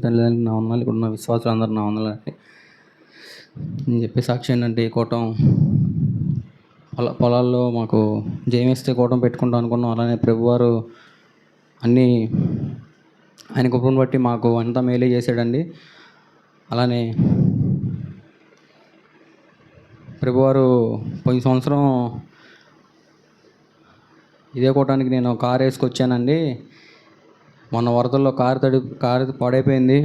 తల్లిదండ్రులు నా వందనాలు ఇక్కడ ఉన్న విశ్వాసులు అందరూ నా వందనాలు అండి. నేను చెప్పే సాక్షి ఏంటంటే కోటం కూటం పొల పొలాల్లో మాకు జయమిస్తే కూటం పెట్టుకుంటాం అనుకున్నాం. అలానే ప్రభువారు అన్నీ ఆయన కృపను బట్టి మాకు అంతా మేలే చేశాడండి. అలానే ప్రభువారు పోయిన సంవత్సరం ఇదే కూటానికి నేను కారు వేసుకొచ్చానండి. మొన్న వరదల్లో కారు తడి కారు పాడైపోయింది.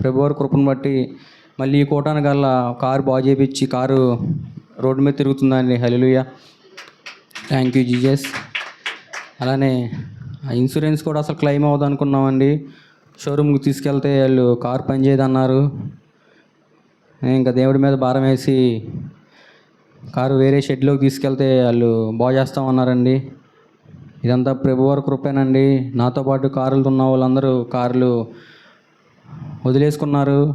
ప్రభువారి కృపను బట్టి మళ్ళీ ఈ కూటానికల్లా కారు బాగు చేయించి కారు రోడ్డు మీద తిరుగుతుందండి. Hallelujah thank you Jesus. అలానే ఆ ఇన్సూరెన్స్ కూడా అసలు క్లెయిమ్ అవ్వదు అనుకున్నామండి. షోరూమ్కి తీసుకెళ్తే వాళ్ళు కారు పనిచేయదన్నారు ఇంకా దేవుడి మీద భారం వేసి కారు వేరే షెడ్లోకి తీసుకెళ్తే వాళ్ళు బాగు చేస్తామన్నారండి. ఇదంతా ప్రభువారి కృపేనండి. నాతో పాటు కారులు ఉన్న వాళ్ళందరూ కార్లు వదిలేసుకున్నారు.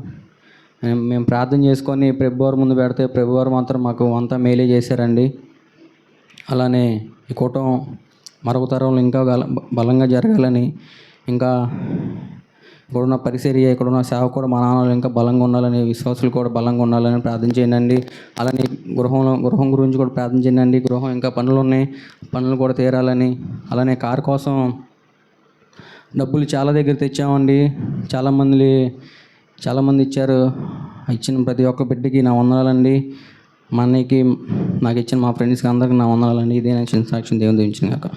మేము- ప్రార్థన చేసుకొని ప్రభువారి ముందు పెడితే ప్రభువారు మాత్రం మాకు అంతా మేలే చేశారండి. అలానే ఈ కూటం మరొక తరంలో ఇంకా గల బలంగా జరగాలని ఇంకా ఇక్కడున్న పరిసరి ఇక్కడున్న సేవ కూడా మా నాన్నలు ఇంకా బలంగా ఉండాలని విశ్వాసులు కూడా బలంగా ఉండాలని ప్రార్థన చేయండి. అలానే గృహంలో గృహం గురించి కూడా ప్రార్థన చేయండి. గృహం ఇంకా పనులు ఉన్నాయి. పనులు కూడా తీరాలని. అలానే కారు కోసం డబ్బులు చాలా దగ్గర తెచ్చామండి. చాలామంది చాలామంది ఇచ్చారు. ఇచ్చిన ప్రతి ఒక్క బిడ్డకి నా వందనాలండి. మా అన్నయ్యకి నాకు ఇచ్చిన మా ఫ్రెండ్స్కి అందరికి నా వందనాలండి. ఇదే నేను సాక్ష్యం దేవుని దించిన కాక